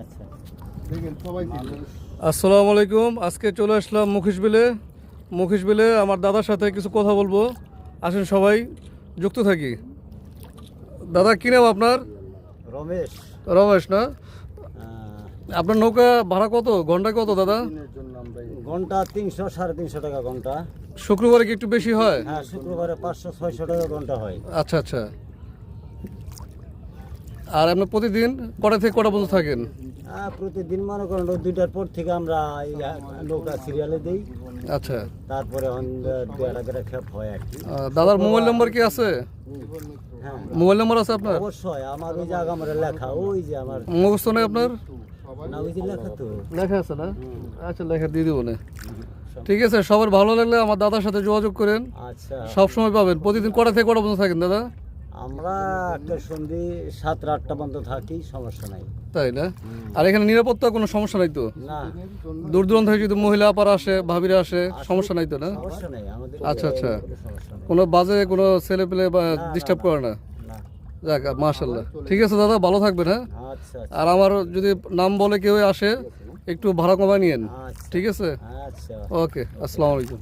আচ্ছা। আসসালামু আলাইকুম আজকে চলে আসলাম মুখিশ বিলে মুখিশ বিলে আমার দাদার সাথে কিছু কথা বলব। আসেন সবাই যুক্ত থাকি। দাদা কি নাম আপনার? রমেশ। রমেশ না? আপনার নৌকা ভাড়া কত? ঘণ্টা কত দাদা? ঘণ্টা তিনশো সাড়ে তিনশো টাকা ঘণ্টা। শুক্রবারে কি একটু বেশি হয়? হ্যাঁ শুক্রবারে পাঁচশো ছয়শো টাকা ঘণ্টা হয়। আচ্ছা আচ্ছা। আর আপনার প্রতিদিন কটা থেকে কটা পর্যন্ত থাকেন? প্রতিদিন মনে করেন দুইটার পর থেকে আমরা নৌকা সিরিয়ালে দিই। আচ্ছা। তারপরে হয় আর কি। দাদার মোবাইল নাম্বার কি আছে? হ্যাঁ। মোবাইল নাম্বার আছে আপনার? অবশ্যই আমার ওই জায়গা আমার লেখা ওই যে আমার মুখস্থ নেই আপনার? না ওই যে লেখা তো। লেখা আছে না? আচ্ছা লেখা দিয়ে দিব না। ঠিক আছে সবার ভালো লাগলে আমার দাদার সাথে যোগাযোগ করেন। আচ্ছা। সব সময় পাবেন। প্রতিদিন কটা থেকে কটা পর্যন্ত থাকেন দাদা? আমরা একটা সন্ধি সাতটা আটটা পর্যন্ত থাকি সমস্যা নাই। তাই না? আর এখানে নিরাপত্তা কোনো সমস্যা নাই তো? না। দূর দূরান্ত থেকে যদি মহিলা আপার আসে ভাবিরা আসে সমস্যা নাই তো না? সমস্যা নেই আমাদের আচ্ছা আচ্ছা। কোনো বাজে কোনো ছেলে পেলে বা ডিস্টার্ব করে না? না। যাক মাশাল্লাহ ঠিক আছে দাদা ভালো থাকবেন হ্যাঁ? আচ্ছা আর আমার যদি নাম বলে কেউ আসে একটু ভাড়া কমায় নিয়েন। আচ্ছা। ঠিক আছে? আচ্ছা। ওকে আসসালামু আলাইকুম।